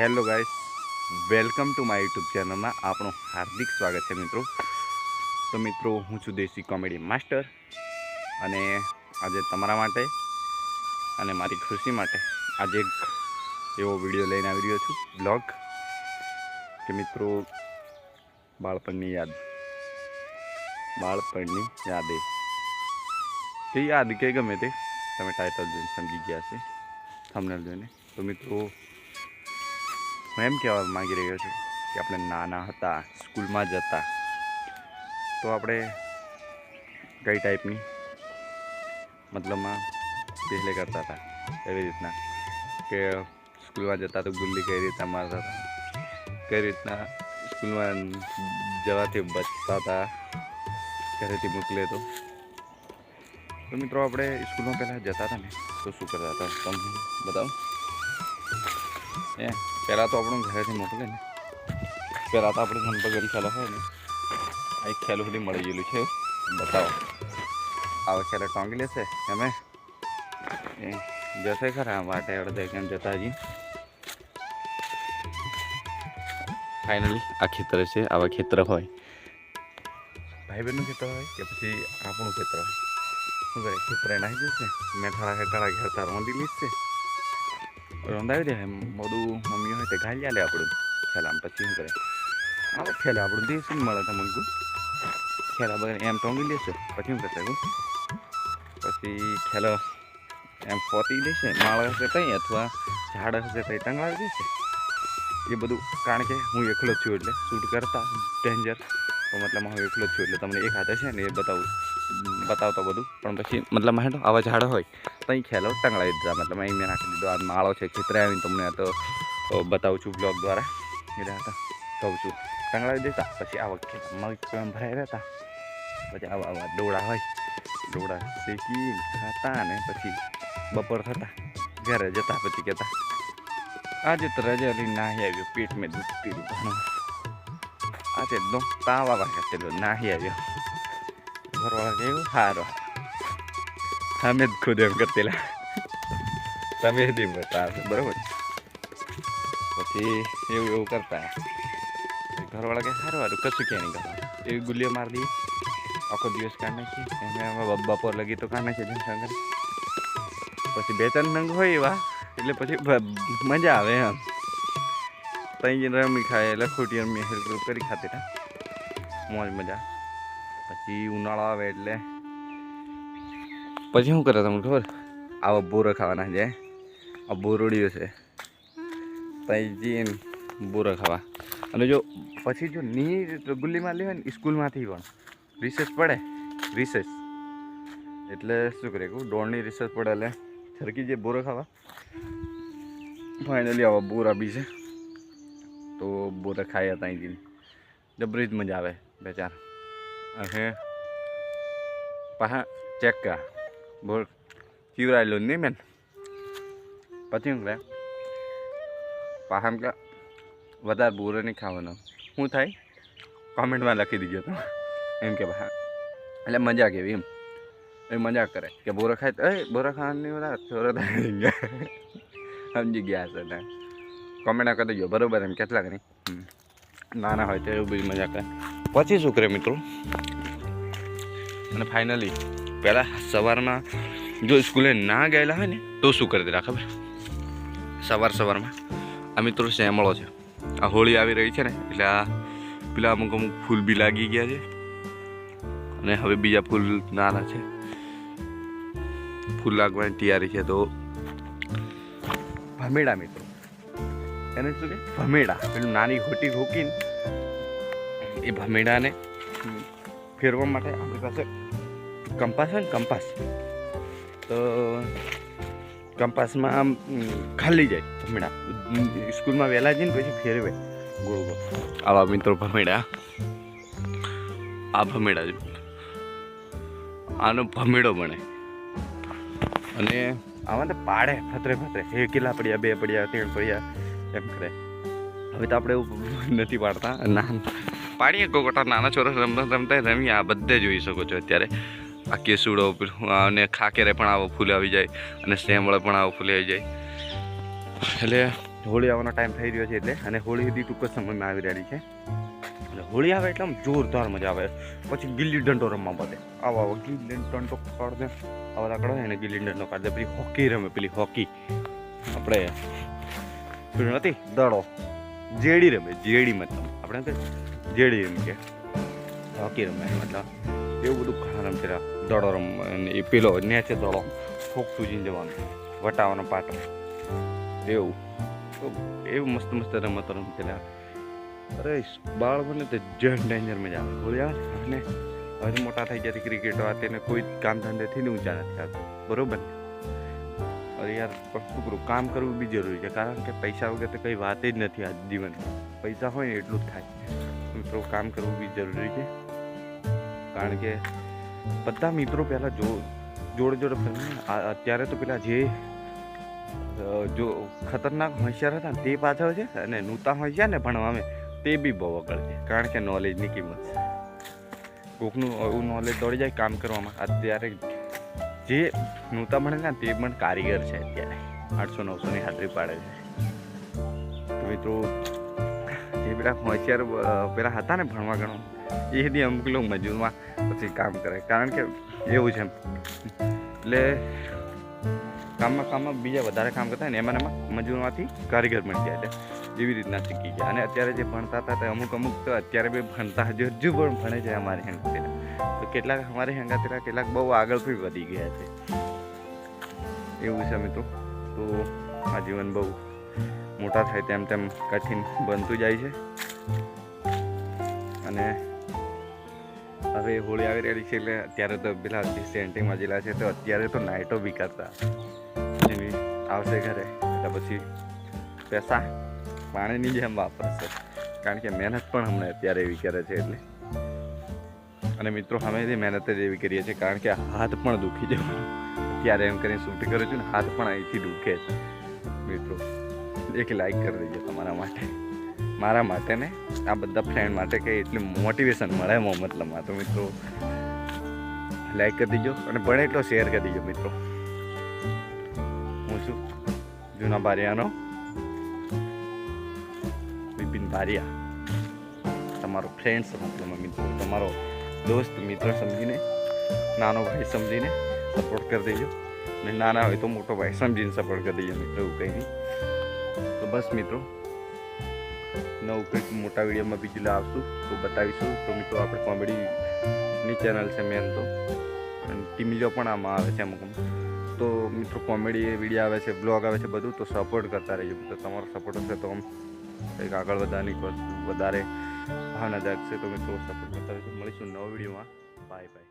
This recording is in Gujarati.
Hello guys, welcome to my YouTube ચેનલમાં આપણું હાર્દિક સ્વાગત છે મિત્રો. તો મિત્રો, હું છું દેશી કોમેડી માસ્ટર અને આજે તમારા માટે અને મારી ખુશી માટે આજે એક એવો વીડિયો લઈને આવી રહ્યો છું, બ્લોગ. કે મિત્રો, બાળપણની યાદ. બાળપણની યાદે. તે યાદ કે ગમે તે, તમે ટાઇટલ જોઈને સમજી ગયા છે થંબનેલ જોઈને. તો મિત્રો હું એમ કહેવા માંગી રહ્યો છું કે આપણે નાના હતા, સ્કૂલમાં જતા તો આપણે કઈ ટાઈપની? મતલબમાં પહેલે કરતા હતા, એવી રીતના. કે સ્કૂલમાં જતા તો ગુલ્લી કઈ રીતના મારતા હતા? કઈ રીતના સ્કૂલમાં જવાથી બચતા હતા? ઘરેથી મોકલે તો મિત્રો, આપણે સ્કૂલમાં પહેલાં જતા હતા ને, તો શું કરતા હતા? તમને બતાવું? એ. પહેલાં તો આપણું ઘરેથી મોકલે ને. પહેલાં તો આપણે મનપસંદ ખેલો હોય ને, આ એક ખેલો સુધી મળી ગયેલું છે. બતાવો. આવા ખેલો ટોંગી લેશે અમે એ જશે ખરા, વાટે અડધે કેમ જતા હજી ફાઇનલી આ ખેતર છે, આવા ખેતર હોય. ભાઈ બહેનનું ખેતર હોય કે પછી આપણું ખેતર હોય? શું કરે? ખેતર નાખી જશે મેઠાળા હેઠાળા ઘેરતા રોંધી લીધશે? રોંધાવી દે. મોડું મમ્મી હોય તે ઘાલી આલે આપણું. ખેલામ પછી શું કરે? આવો ખેલા આપણું દે શું મળે તમને કહું? ખેલા બગર એમ ટોંગી લેશે. પછી શું કરશે પછી ખેલો એમ પોતી દેશે માળ હશે કંઈ અથવા ઝાડ હશે તઈ ટંગાવી દેશે. એ બધું કારણ કે હું એકલો છું એટલે. શૂટ કરતા ડેન્જર મતલબ હું એકલો છું એટલે તમને એક હાથે છે ને એ બતાવું બતાવતો બધું. પણ પછી મતલબ હેઠો આવા ઝાડો હોય તઈ ખેલો ટંગળાવી દીધા મતલબ અહીં મેં નાખી દીધો આ માળો છે, ખેતરે આવીને તમને તો બતાવું છું બ્લોગ દ્વારા. એટલે હતા. તો કહું છું. ટંગળાવી દેતા, પછી આવા ખેતરમાં મગ ભરાઈ રહેતા. પછી આવા આવા ડોળા હોય. ડોળા શેકી ખાતા ને પછી બપોર થતા. ઘરે જતા, પછી કહેતા, આજે તો રજા લઈને નાહી આવ્યો પેટ મેં પીધું ઘણું આજે દો તાવા ખાતેલો નાહી આવ્યો. ઘરવાળા કેવું સારો અમે જ ખુદ એમ કરતેલા તમે જ એમ કરતા બરાબર પછી એવું એવું કરતા ઘરવાળા કે સારું સારું કશું ક્યાં નહીં કરતા એવી ગુલ્લીઓ મારી દઈએ આખો દિવસ કાઢ નાખીએ એમ અમે બપોર લગી તો કાઢ નાખીએ જમશા પછી બે ત્રણ નંગ હોય એવા એટલે પછી મજા આવે એમ ત્યાં રમી ખાય એટલે ખોટી રમી હેલ્પ કરી ખાતે મોજ મજા પછી ઉનાળો આવે એટલે. પછી શું કરે તમને ખબર? આવા બોરો ખાવાના છે. આ બોરડીઓ છે. ત્યાં જઈને બોરો ખાવા. અને જો પછી જો ની ગુલ્લીમાં લેવાય ને સ્કૂલમાંથી પણ. રિસેસ પડે. રિસેસ એટલે શું કરે કહું? દોડની રિસેસ પડે એટલે સરકી જે બોરો ખાવા. ફાઇનલી આવા બોરા બી છે. તો બોરા ખાયા ત્યાં જઈને. જબરી જ મજા આવે બે ચાર. અને પાછા ચેક કા બોલ ચીવરાયેલો નહીં મેન પછી શું કરે પાછા કે વધારે બોરો નહીં ખાવાનો શું થાય કોમેન્ટમાં લખી દીધો તો એમ કે પાછા એટલે મજા કેવી એમ એ મજા કરે કે બોરો ખાય એ બોરો ખાવાની થોડો થાય સમજી ગયા કોમેન્ટ કરી દેજો બરોબર એમ કેટલાક નહીં નાના હોય તો એવું બધી મજા કરે પછી શું મિત્રો. અને ફાઇનલી પહેલાં સવારમાં જો સ્કૂલે ના ગયેલા હોય ને, તો શું કરી દેલા ખબર સવાર સવારમાં આ મિત્રો શેમળો છે. આ હોળી આવી રહી છે ને, એટલે આ પેલા અમુક અમુક ફૂલ બી લાગી ગયા છે. અને હવે બીજા ફૂલ નાના છે. ફૂલ લાગવાની તૈયારી છે તો ભમેડા મિત્રો. એને શું કે? ભમેડા. પેલું નાની ખોટી હોકીને એ ભમેડાને ફેરવા માટે આપણી પાસે કંપાસ હોય ને કંપાસ. તો કંપાસમાં આમ ખાલી જાય ભમેડા. સ્કૂલમાં વહેલા જઈને પછી ફેરવે ગોળ ગોળ. આવા મિત્રો ભમેડા. આ ભમેડા જો. આનો ભમેડો બને. અને આમાં તો પાડે ફતરે ફતરે. એ કેટલા પડ્યા બે પડ્યા ત્રણ પડ્યા એમ કરે. હવે તો આપણે એવું નથી પાડતા. ના. પાડીએ કોકોટા નાના છોરા રમતા રમતા રમી આ બધે જોઈ શકો છો અત્યારે. આ કેસુડો અને ખાકેરે પણ આવો ફૂલ આવી જાય અને સેમળે પણ આવો ફૂલ આવી જાય. એટલે હોળી આવવાનો ટાઈમ થઈ રહ્યો છે એટલે અને હોળી સુધી ટૂંક જ સમયમાં આવી રહેલી છે. એટલે હોળી આવે એટલે આમ જોરદાર મજા આવે. પછી ગિલ્લી દંડો રમવા બધે આવો આવો, ગિલ્લી દંડો કાઢ દે. આવા લાકડો એને ગિલ્લી દંડો કાઢ દે. પેલી હોકી રમે, પેલી હોકી. આપણે પેલું નથી, દડો. જેડી રમે જેડી મતલબ આપણે જેડી એમ કે. હોકી રમાય મતલબ એવું બધું ઘણા રમતેલા દડો અને એ પેલો નેચે દડો ઠોકતું જઈને જવાનું વટાવાનો પાટો. એવું. તો એવું મસ્ત મસ્ત રમતો રમતેલા અરે બાળકોને તો જન ડેન્જર મજા આવે બોલ્યા અને હવે મોટા થઈ ગયા ક્રિકેટો આ તેને કોઈ કામ ધંધેથી ને ઊંચા નથી આવતું. બરોબર? અરે યાર પણ શું કરું? કામ કરવું બી જરૂરી છે કારણ કે પૈસા વગર તો કંઈ વાત જ નથી આ જીવનમાં. પૈસા હોય ને એટલું જ થાય મિત્રો, કામ કરવું બી જરૂરી છે. કારણ કે બધા મિત્રો પહેલાં જો, જોડે જોડે અત્યારે તો પેલા જે જો ખતરનાક હોશિયાર હતા તે પાછળ છે અને નૂતા હોશિયાર ને ભણવામાં તે બી બહુ અગળ છે. કારણ કે નોલેજની કિંમત. છે કોકનું એવું નોલેજ દોડી જાય કામ કરવામાં. અત્યારે જે નૂતા ભણે ને, તે પણ કારીગર છે અત્યારે. આઠસો નવસોની હાજરી પાડે છે. મિત્રો જે પેલા હોશિયાર પેલા હતા ને ભણવા ગણવા એ દી અમુક લોકો મજૂરમાં પછી કામ કરે. કારણ કે એવું છે એટલે કામમાં કામમાં બીજા વધારે કામ કરતા ને, એમાં એમાં મજૂરમાંથી કારીગર બની જાય એટલે એવી રીતના શીખી ગયા. અને અત્યારે જે ભણતા હતા તે અમુક અમુક તો અત્યારે બી ભણતા હજુ હજુ પણ ભણે છે અમારે હેંગાતેરા તો કેટલાક અમારે હેંગાતેરા કેટલાક બહુ આગળ બી વધી ગયા છે. એવું છે મિત્રો. તો આ જીવન બહુ મોટા થાય તેમ તેમ કઠિન બનતું જાય છે. અને હવે હોળી આવી રહેલી છે એટલે અત્યારે તો પેલા સેન્ટિંગમાં જેલા છે તો અત્યારે તો નાઇટો કરતા પછી આવશે ઘરે. એટલે પછી પૈસા પાણીની જેમ વાપરશે. કારણ કે મહેનત પણ હમણાં અત્યારે એવી કરે છે એટલે. અને મિત્રો, અમે જે મહેનત જ એવી કરીએ છીએ કારણ કે હાથ પણ દુખી જવાનો. અત્યારે એમ કરીને શૂટ કરું છું ને, હાથ પણ અહીંથી દુખે છે. મિત્રો એક લાઈક કરી દેજો તમારા માટે. મારા માટે ને આ બધા ફ્રેન્ડ માટે કે એટલી મોટિવેશન મળે એમ મતલબમાં તો મિત્રો. લાઈક કરી દીજો અને બને એટલો શેર કરી દીજો મિત્રો. હું છું જૂના બારિયાનો બિપિન બારિયા તમારો ફ્રેન્ડ મતલબ મિત્રો તમારો દોસ્ત, મિત્ર સમજીને, નાનો ભાઈ સમજીને સપોર્ટ કરી દેજો. ને નાના હોય તો મોટો ભાઈ સમજીને સપોર્ટ કરી દેજો મિત્રો, એવું કંઈ નહીં. તો બસ મિત્રો, નવું કંઈક મોટા વિડીયોમાં બીજું લાવશું તો બતાવીશું. તો મિત્રો આપણે કોમેડીની ચેનલ છે મેન તો, અને ટીમીજો પણ આમાં આવે છે અમુક તો મિત્રો કોમેડી વીડિયો આવે છે બ્લોગ આવે છે બધું, તો સપોર્ટ કરતા રહેજો તો તમારો સપોર્ટ હશે તો આમ કંઈક આગળ વધવાની વધારે ભાવના જાગશે તો મિત્રો સપોર્ટ કરતા રહેજો. મળીશું નવા વિડીયોમાં. Bye bye